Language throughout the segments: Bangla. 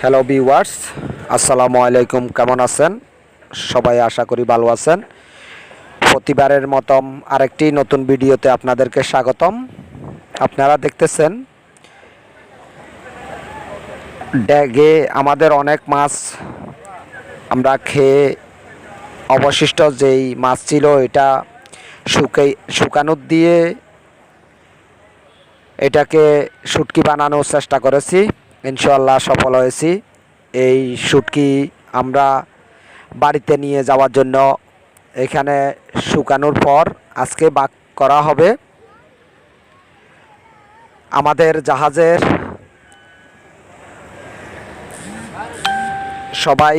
হ্যালো ভিউয়ার্স আসসালামু আলাইকুম। কেমন আছেন? সবাই আশা করি ভালো আছেন। প্রতিবারের মতন আরেকটি নতুন ভিডিওতে আপনাদেরকে স্বাগতম। আপনারা দেখতেছেন ড্যাগে আমাদের অনেক মাছ আমরা খেয়ে অবশিষ্ট যেই মাছ ছিল এটা শুকে শুকানোর দিয়ে এটাকে শুটকি বানানোর চেষ্টা করেছি। ইনশাল্লাহ সফল হয়েছি। এই শুটকি আমরা বাড়িতে নিয়ে যাওয়ার জন্য এখানে শুকানোর পর আজকে বাক করা হবে। আমাদের জাহাজের সবাই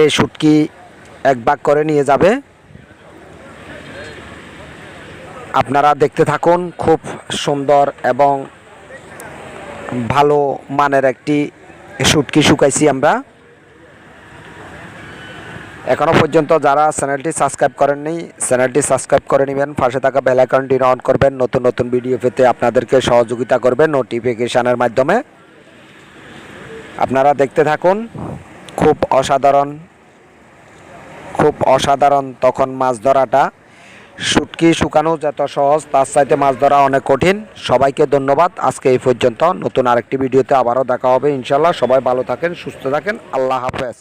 এই শুটকি এক ভাগ করে নিয়ে যাবে। আপনারা দেখতে থাকুন, খুব সুন্দর এবং ভালো মানের একটি শুটকি শুকাইছি আমরা। এখনও পর্যন্ত যারা চ্যানেলটি সাবস্ক্রাইব করেননি, চ্যানেলটি সাবস্ক্রাইব করে নেবেন, পাশে থাকা বেল আইকনটি অন করবেন, নতুন নতুন ভিডিও পেতে আপনাদেরকে সহযোগিতা করবেন নোটিফিকেশানের মাধ্যমে। আপনারা দেখতে থাকুন, খুব অসাধারণ খুব অসাধারণ তখন মাছ ধরাটা। শুটকি শুকানো যত সহজ, তার চাইতে মাছ ধরা অনেক কঠিন। সবাইকে ধন্যবাদ। আজকে এই পর্যন্ত। নতুন আরেকটি ভিডিওতে আবারও দেখা হবে ইনশাল্লাহ সবাই ভালো থাকেন, সুস্থ থাকেন। আল্লাহ হাফেজ।